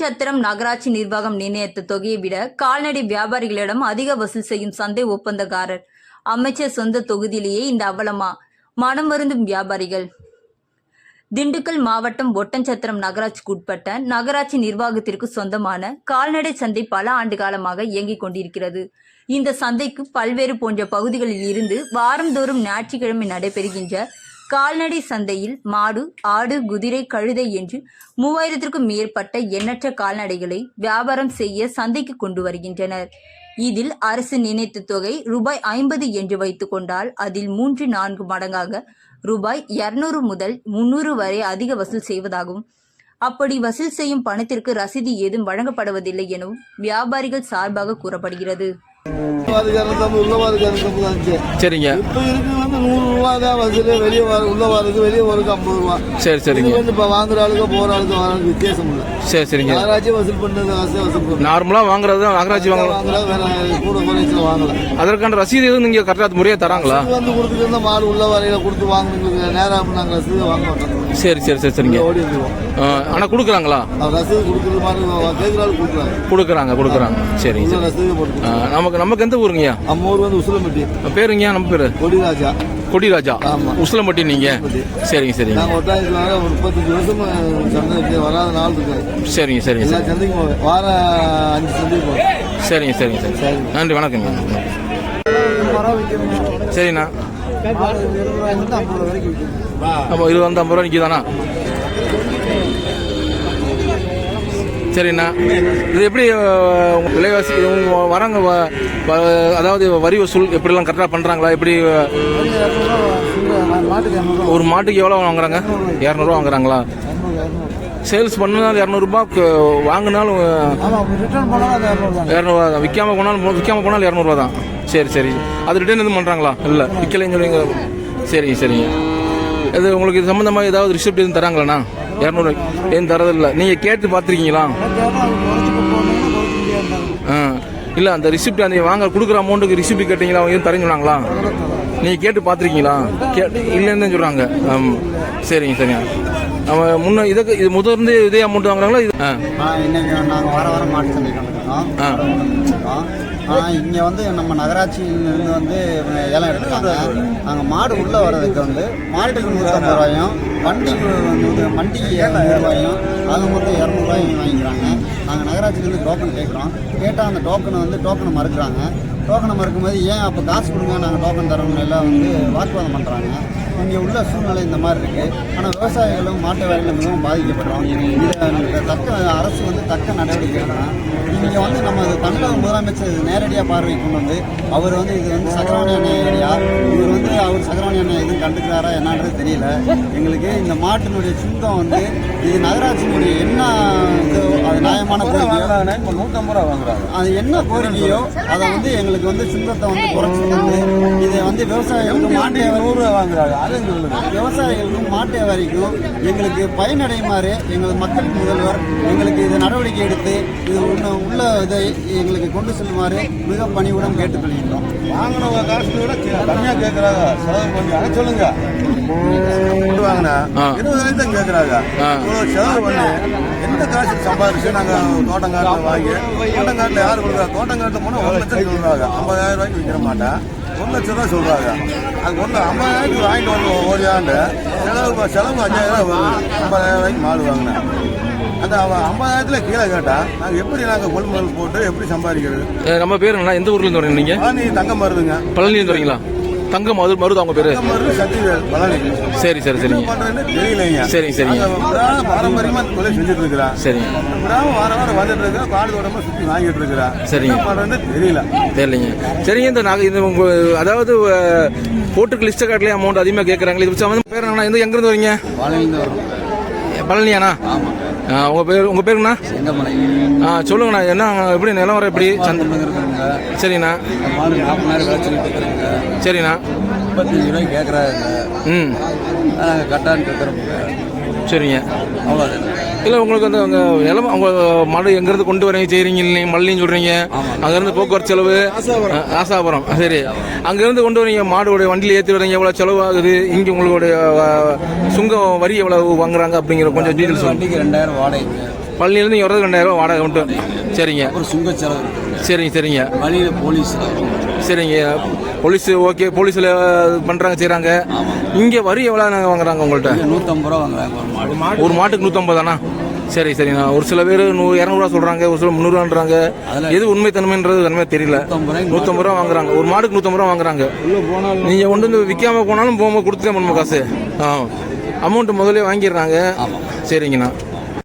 ஒட்டன்சத்திரம் நகராட்சி நிர்வாகம் நிர்ணயித்த தொகையை விட கால்நடை வியாபாரிகளிடம் அதிக வசூல் செய்யும் சந்தை ஒப்பந்தக்காரர். அமைச்சர் சொந்த தொகுதியிலேயே இந்த அவலமா? மனம் வருந்தும் வியாபாரிகள். திண்டுக்கல் மாவட்டம் ஒட்டஞ்சத்திரம் நகராட்சிக்கு உட்பட்ட நகராட்சி நிர்வாகத்திற்கு சொந்தமான கால்நடை சந்தை பல ஆண்டு காலமாக இயங்கிக் கொண்டிருக்கிறது. இந்த சந்தைக்கு பல்வேறு போன்ற பகுதிகளில் இருந்து வாரந்தோறும் ஞாயிற்றுக்கிழமை நடைபெறுகின்ற கால்நடை சந்தையில் மாடு ஆடு குதிரை கழுதை என்று மூவாயிரத்திற்கும் மேற்பட்ட எண்ணற்ற கால்நடைகளை வியாபாரம் செய்ய சந்தைக்கு கொண்டு வருகின்றனர். இதில் அரசு நினைத்த தொகை ரூபாய் ஐம்பது என்று வைத்து கொண்டால் அதில் மூன்று நான்கு மடங்காக ரூபாய் இருநூறு முதல் முன்னூறு வரை அதிக வசூல் செய்வதாகும். அப்படி வசூல் செய்யும் பணத்திற்கு ரசீது ஏதும் வழங்கப்படுவதில்லை எனவும் வியாபாரிகள் சார்பாக கூறப்படுகிறது. உள்ளவாருக்கு இரநூத்தம்பது உள்ளவாருக்கு இரநூத்தம்பது இருந்துச்சு சரிங்க. இப்போ இருக்கு வந்து நூறு ரூபா தான் வசூல் வெளியே வர உள்ளவாருக்கு வெளியே வரக்கு ஐம்பது ரூபா. சரி சரிங்க. வந்து இப்போ வாங்குற ஆளுக்கு போற ஆளுக்கு வர வித்தியாசம் இல்லை. சரி சரிங்க. நகராட்சி வசூல் பண்றது காசு வசூல் நார்மலாக வாங்குறது தான் நகராட்சி வாங்கலாம். வாங்கல வேற கூட குறைச்சு வாங்கல அதற்கான ரசீது எதுவும் நீங்கள் கரெக்டாக முறையாக தராங்களா? வந்து கொடுத்துட்டு இருந்தா மாடு உள்ள வரையில கொடுத்து வாங்கணுங்களுக்கு நேரம் நாங்கள் ரசீது வாங்க மாட்டோம். சரி சரி சரி சரிங்க. ஆனால் கொடுக்குறாங்களா? கொடுக்குறாங்க கொடுக்குறாங்க. சரி நமக்கு நமக்கு எந்த ஊருங்கய்யா? அம்மா ஊர் வந்து உசுலம்பட்டி. பேருங்கய்யா நம்ம பேர்? கொடிராஜா. கொடிராஜா. உசிலம்பட்டி நீங்கள் சரிங்க சரிங்க. நாங்கள் ஒட்டாயத்தில் ஒரு முப்பத்தஞ்சு வருஷமா சந்தைக்கு வராத நாள் இருக்காது சரிங்க சரிங்க எல்லா சந்தைக்கும் வாரம் அஞ்சு சந்தைக்கு சரிங்க சரிங்க சரி. நன்றி வணக்கங்க. சரிண்ணா. ஆமாம் இருபது வந்து ஐம்பது ரூபா நிற்கிதாண்ணா சரிண்ணா. இது எப்படி விலைவாசி வராங்க வ- அதாவது வரி வசூல் எப்படிலாம் கரெக்டாக பண்ணுறாங்களா எப்படி ஒரு மாட்டுக்கு எவ்வளோ வாங்குறாங்க? இரநூறுவா வாங்குறாங்களா? சேல்ஸ் பண்ணாலும் இரநூறுபா வாங்கினாலும் இரநூறுவா தான். விற்காம போனாலும் விற்காம போனாலும் இரநூறுவா தான். சரி சரி. அது ரிட்டர்ன் எதுவும் பண்ணுறாங்களா இல்லை. விற்கலைன்னு சொல்லுவீங்க சரிங்க சரிங்க இது உங்களுக்கு இது சம்மந்தமாக ஏதாவது ரிசிப்ட் எதுவும் தராங்களாண்ணா? இரநூறு எதுவும் தரதில்லை. நீங்கள் கேட்டு பார்த்துருக்கீங்களா? ஆ. இல்லை அந்த ரிசிப்ட் அந்த வாங்க கொடுக்குற அமௌண்ட்டுக்கு ரிசிப்ட் கேட்டீங்களா? அவங்க எதுவும் தரேன்னு சொன்னாங்களா? நீங்கள் கேட்டு பார்த்துருக்கீங்களா? கே இல்லைன்னு சொல்கிறாங்க சரிங்க சரிங்க. அவன் முன்ன இதுக்கு இது முதர்ந்து இதே அமௌண்ட் வாங்குறாங்களா? இது இன்னைக்கு நாங்கள் வார வாரம் மாட்டு ஆ. இருக்கோம் ஆனால் இங்கே வந்து நம்ம நகராட்சியிலிருந்து வந்து இவங்க ஏலம் எடுக்கிறாங்க. நாங்கள் மாடு உள்ளே வர்றதுக்கு வந்து மாட்டுக்கு நூற்றம்பது ரூபாயும் வண்டிக்கு வந்து வண்டிக்கு இரநூறு ரூபாயும் அது மொத்தம் இரநூறுவாயும் வாங்கிக்கிறாங்க. நாங்கள் நகராட்சியிலேருந்து டோக்கன் கேட்குறோம். கேட்டால் அந்த டோக்கனை வந்து டோக்கனை மறுக்கிறாங்க. டோக்கனை மறுக்கும்போது ஏன் அப்போ காசு கொடுங்க நாங்கள் டோக்கன் தரோம்னு எல்லாம் வந்து வாக்குவாதம் பண்ணுறாங்க இங்கே உள்ள சூழ்நிலை இந்த மாதிரி இருக்குது ஆனால் விவசாயிகளும் மாட்டு வேலையில் மிகவும் பாதிக்கப்படுறோம் இதை தக்க அரசு வந்து தக்க நடவடிக்கை எடுக்கணும். இங்கே வந்து நம்ம தமிழக முதலமைச்சர் இது நேரடியாக பார்வை கொண்டு வந்து அவர் வந்து இது வந்து சக்கரவாணி அண்ணன் ஏரியா இவர் வந்து அவர் சக்கரவாணி அண்ணன் எதுவும் கண்டுக்கிறாரா என்னன்றது தெரியல. எங்களுக்கு இந்த மாட்டினுடைய சுத்தம் வந்து இது நகராட்சியினுடைய என்ன இது அது நியாயமான கோரிக்கையோ? இப்போ நூற்றம்பது ரூபா வாங்குறாங்க. அது என்ன கோரிக்கையோ அதை வந்து எங்களுக்கு வந்து சுத்தத்தை வந்து குறைச்சி வந்து இதை வந்து விவசாயிகளுக்கு மாட்டு நூறுரூவா வாங்குறாங்க. சொல்லுங்க விவசாயிகளுக்கும் மாட்டு வியாபாரிக்கும் எங்களுக்கு பயனடையுமாறு எங்கள் மக்கள் முதல்வர் எங்களுக்கு இது நடவடிக்கை எடுத்து இது உள்ள உள்ள இதை எங்களுக்கு கொண்டு செல்லுமாறு மிக பணிவுடன் கேட்டுக்கொள்கின்றோம். வாங்கினவங்க காசு விட கம்மியாக கேட்குறாங்க செலவு பண்ணி அதை சொல்லுங்க. கொண்டு வாங்கினா. இருபதாயிரம் தான் கேட்குறாங்க செலவு பண்ணி எந்த காசு சம்பாதிச்சு நாங்கள் தோட்டங்காட்டில் வாங்கி தோட்டங்காட்டில் யார் கொடுக்குறா? தோட்டங்காட்டில் போனால் ஒரு லட்சம் ஐம்பதாயிரம் ரூபாய்க்கு விற்கிற மாட்டேன் லட்சம் ரூபா சொல்கிறாங்க அது ஒன்று ஐம்பதாயிரத்துக்கு வாங்கிட்டு வந்து ஓடியாண்டு செலவு செலவு அஞ்சாயிரம் ஐம்பதாயிரம் ரூபாய்க்கு மாடு வாங்கினேன். அந்த ஐம்பதாயிரத்தில் கீழே கேட்டால் நாங்கள் எப்படி நாங்கள் கொள்முதல் போட்டு எப்படி சம்பாதிக்கிறது? நம்ம பேர் என்ன? எந்த ஊர்லேருந்து வரீங்க நீங்கள் பழனி தங்கம் மருதுங்க பழனிலேருந்து வரீங்களா? தங்கம் மது மருது அவங்க பேர்? சரி சரி சரிங்க. சரிங்க, விடாம பாரம்பரியமா தொழில் செஞ்சுட்டு சரிங்க. விடாம வாரம் வந்துட்டு இருக்கேன் காடு தோட்டமா சுத்தி வாங்கிட்டு இருக்கிறேன் சரிங்க. தெரியல. தெரியலைங்க. சரிங்க இந்த இது உங்க அதாவது போட்டுக்கு லிஸ்ட்டை காட்டிலே அமௌண்ட் அதிகமாக கேட்குறாங்களே இது சம்மந்தம் பேர் எந்த எங்கேருந்து வரீங்க? பழனியாண்ணா ஆமாம் ஆ, உங்க பேர் உங்க பேருங்கண்ணா? செங்கமலை. ஆ சொல்லுங்கண்ணா என்ன எப்படி நிலவரம் எப்படி? இருக்கிறாங்க சரிண்ணா. முப்பத்தஞ்சு ரூபாய் கேட்குறாங்க ம். நாங்கள் இருக்கிறோம் சரிங்க. அவ்வளோதான் இல்லை உங்களுக்கு அந்த அங்கே நிலம் உங்க மாடு எங்கேருந்து கொண்டு வரீங்க செய்கிறீங்க நீங்கள் மல்லின்னு சொல்கிறீங்க அங்கேருந்து போக்குவரத்து செலவு ஆசாபுரம். சரி. அங்கேருந்து கொண்டு வரீங்க மாடுடைய வண்டியில் ஏற்றி வரீங்க எவ்வளோ செலவு ஆகுது இங்கே உங்களுடைய சுங்கம் வரி எவ்வளவு வாங்குறாங்க அப்படிங்கிற கொஞ்சம் டீட்டெயில்ஸ் வண்டிக்கு ரெண்டாயிரம் வாடகைங்க. பழனிலேருந்து இங்கே வர்றது ரெண்டாயிரம் வாடகை மட்டும் சரிங்க. அப்புறம் சுங்க செலவு. சரிங்க சரிங்க. வழியில போலீஸ். சரிங்க. போலீஸ் ஓகே போலீஸில் பண்ணுறாங்க செய்கிறாங்க இங்கே வரி எவ்வளோ நாங்கள் வாங்குறாங்க உங்கள்கிட்ட நூற்றம்பது ரூபா வாங்குறாங்க ஒரு மாடு. ஒரு மாட்டுக்கு நூற்றம்பதாண்ணா சரி சரிண்ணா ஒரு சில பேர் நூ இரநூறுவா சொல்கிறாங்க ஒரு சில முந்நூறுவான்றாங்க. எது உண்மை தன்மைன்றது தன்மை தெரியல நூற்றம்பது நூற்றம்பது ரூபா வாங்குறாங்க. ஒரு மாடுக்கு நூற்றம்பது ரூபா வாங்குறாங்க. நீங்கள் கொண்டு வந்து விற்காம போனாலும் போகும்போது கொடுத்துட்டே பண்ணணும் காசு. ஆ. அமௌண்ட் முதல்ல வாங்கிடுறாங்க. சரிங்கண்ணா.